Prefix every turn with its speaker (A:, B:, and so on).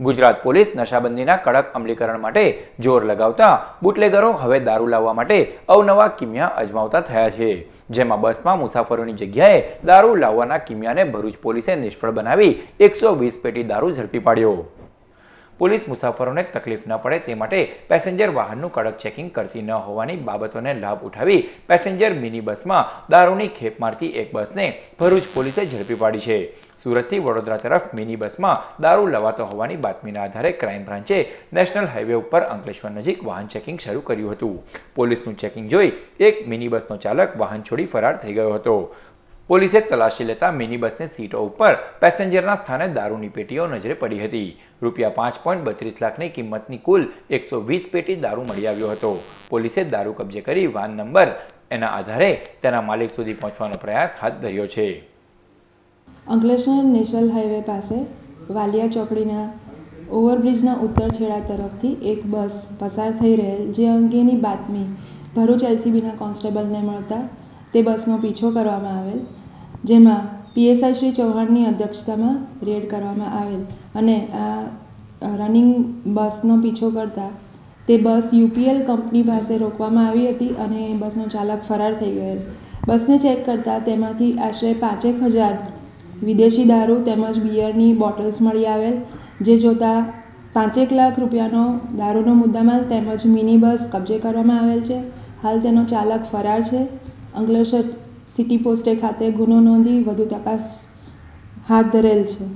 A: Gujarat police નશાબંધીના કડક અમલીકરણ માટે જોર લગાવતા બુટલેગરો હવે દારૂ લાવવા માટે અવનવા કિમિયા અજમાવતા થયા છે. જેમાં બસમાં મુસાફરોની જગ્યાએ દારૂ લાવવાના કિમિયાને ભરૂચ પોલીસે નિષ્ફળ બનાવી એકસો વીસ પેટી દારૂ ઝડપી પાડ્યો. પોલીસ મુસાફરોને તકલીફ ન પડે તે માટે પેસેન્જર વાહનનું કડક ચેકિંગ કરતી ન હોવાની બાબતોને લાભ ઉઠાવી પેસેન્જર મિની બસમાં દારૂની ખેપ મારતી એક બસને ભરૂચ પોલીસે ઝડપી પાડી છે. સુરતથી વડોદરા તરફ મિની બસમાં દારૂ લવાતો હોવાની બાતમીના આધારે ક્રાઇમ બ્રાન્ચે નેશનલ હાઈવે ઉપર અંકલેશ્વર નજીક વાહન ચેકિંગ શરૂ કર્યું હતું. પોલીસનું ચેકિંગ જોઈ એક મિની બસનો ચાલક વાહન છોડી ફરાર થઈ ગયો હતો. પોલીસે તલાશી લેતા મિની બસની સીટો ઉપર પેસેન્જરના સ્થાને દારૂની પેટીઓ નજરે પડી હતી. રૂપિયા પાંચ પોઈન્ટ બત્રીસ લાખની કિંમતની કુલ એકસો વીસ પેટી દારૂ મળી આવ્યો હતો. પોલીસે દારૂ કબજે કરી વાન નંબર એના આધારે તેના માલિક સુધી પહોંચવાનો પ્રયાસ હાથ ધર્યો છે.
B: અંકલેશ્વર નેશનલ હાઈવે પાસે વાલિયા ચોકડીના ઓવરબ્રિજના ઉત્તર છેડા તરફથી એક બસ પસાર થઈ રહેલ, જે અંગેની બાતમી ભરૂચ એલસીબીના કોન્સ્ટેબલને મળતા તે બસનો પીછો કરવામાં આવેલ, જેમાં પીએસઆઈ શ્રી ચૌહાણની અધ્યક્ષતામાં રેડ કરવામાં આવેલ અને આ રનિંગ બસનો પીછો કરતા તે બસ યુપીએલ કંપની પાસે રોકવામાં આવી હતી અને બસનો ચાલક ફરાર થઈ ગયેલ. બસને ચેક કરતાં તેમાંથી આશરે પાંચેક હજાર વિદેશી દારૂ તેમજ બિયરની બોટલ્સ મળી આવેલ, જે જોતાં પાંચેક લાખ રૂપિયાનો દારૂનો મુદ્દામાલ તેમજ મિની બસ કબજે કરવામાં આવેલ છે. હાલ તેનો ચાલક ફરાર છે. અંકલેશ્વર સિટી પોસ્ટે ખાતે ગુનો નોંધી વધુ તપાસ હાથ ધરેલ છે.